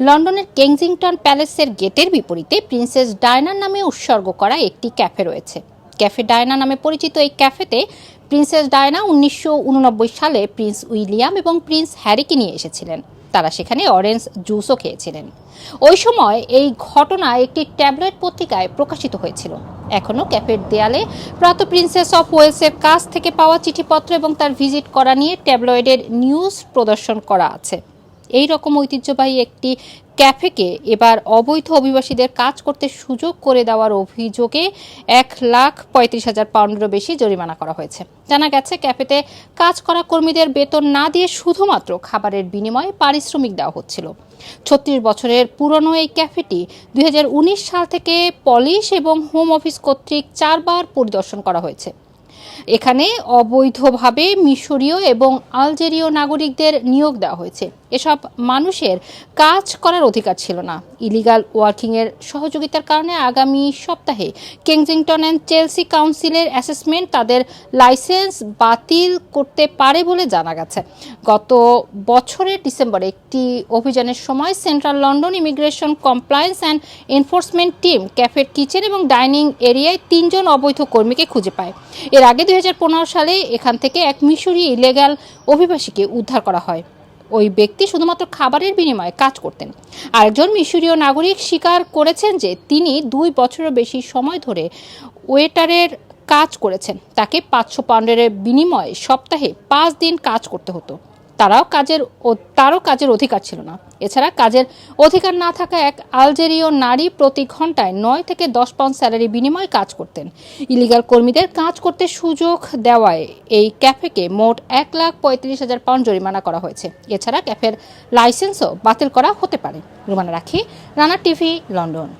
লন্ডনের কেংজিংটন প্যালেসের গেটের বিপরীতে প্রিন্সেস ডায়নার নামে উৎসর্গ করা একটি ক্যাফে রয়েছে। ক্যাফে ডায়না নামে পরিচিত এই ক্যাফেতে প্রিন্সেস ডায়না উনিশশো উননব্বই সালে প্রিন্স উইলিয়াম এবং প্রিন্স হ্যারিকে নিয়ে এসেছিলেন। তারা সেখানে অরেঞ্জ জুসও খেয়েছিলেন। ওই সময় এই ঘটনা একটি ট্যাবলয়েড পত্রিকায় প্রকাশিত হয়েছিল। এখনও ক্যাফের দেয়ালে প্রয়াত প্রিন্সেস অফ ওয়েলসের কাছ থেকে পাওয়া চিঠিপত্র এবং তার ভিজিট করা নিয়ে ট্যাবলয়েডের নিউজ প্রদর্শন করা আছে। এই রকম ঐতিহ্যবাহী একটি ক্যাফেকে এবার অবৈধ অভিবাসীদের কাজ করতে সুযোগ করে দেওয়ার অভিযোগে এক লাখ পঁয়ত্রিশ হাজার পাউন্ডেরও বেশি জরিমানা করা হয়েছে। জানা গেছে, ক্যাফেতে কাজ করা কর্মীদের বেতন না দিয়ে শুধুমাত্র খাবারের বিনিময়ে পারিশ্রমিক দেওয়া হচ্ছিল। ছত্রিশ বছরের পুরনো এই ক্যাফেটি দুই হাজার উনিশ সাল থেকে পলিশ এবং হোম অফিস কর্তৃক চারবার পরিদর্শন করা হয়েছে। এখানে অবৈধভাবে মিশরীয় এবং আলজেরীয় নাগরিকদের নিয়োগ দেওয়া হয়েছে। এসব মানুষের কাজ করার অধিকার ছিল না। ইলিগাল ওয়ার্কিংয়ের সহযোগিতার কারণে আগামী সপ্তাহে কেংজিংটন অ্যান্ড চেলসি কাউন্সিলের অ্যাসেসমেন্ট তাদের লাইসেন্স বাতিল করতে পারে বলে জানা গেছে। গত বছরের ডিসেম্বরে একটি অভিযানের সময় central London immigration compliance and enforcement team, ক্যাফের kitchen এবং ডাইনিং এরিয়ায় তিনজন অবৈধ কর্মীকে খুঁজে পায়। এর আগে দুই সালে এখান থেকে এক মিশরি ইলেগাল অভিবাসীকে উদ্ধার করা হয়। ওই ব্যক্তি শুধুমাত্র খাবারের বিনিময়ে কাজ করতেন। আরেকজন মিশরীয় নাগরিক স্বীকার করেছেন যে তিনি দুই বছরের বেশি সময় ধরে ওয়েটারের কাজ করেছেন। তাকে পাঁচশো পাউন্ডের বিনিময়ে সপ্তাহে পাঁচ দিন কাজ করতে হতো। তারাও কাজের তারও কাজের অধিকার ছিল না। এছাড়া কাজের অধিকার না থাকা এক আলজেরীয় নারী প্রতি ঘন্টায় নয় থেকে দশ পাউন্ড স্যালারি বিনিময়ে কাজ করতেন। ইলিগাল কর্মীদের কাজ করতে সুযোগ দেওয়ায় এই ক্যাফেকে মোট এক লাখ পঁয়ত্রিশ হাজার পাউন্ড জরিমানা করা হয়েছে। এছাড়া ক্যাফের লাইসেন্সও বাতিল করা হতে পারে। রুমানা রাখি, রানা টিভি, লন্ডন।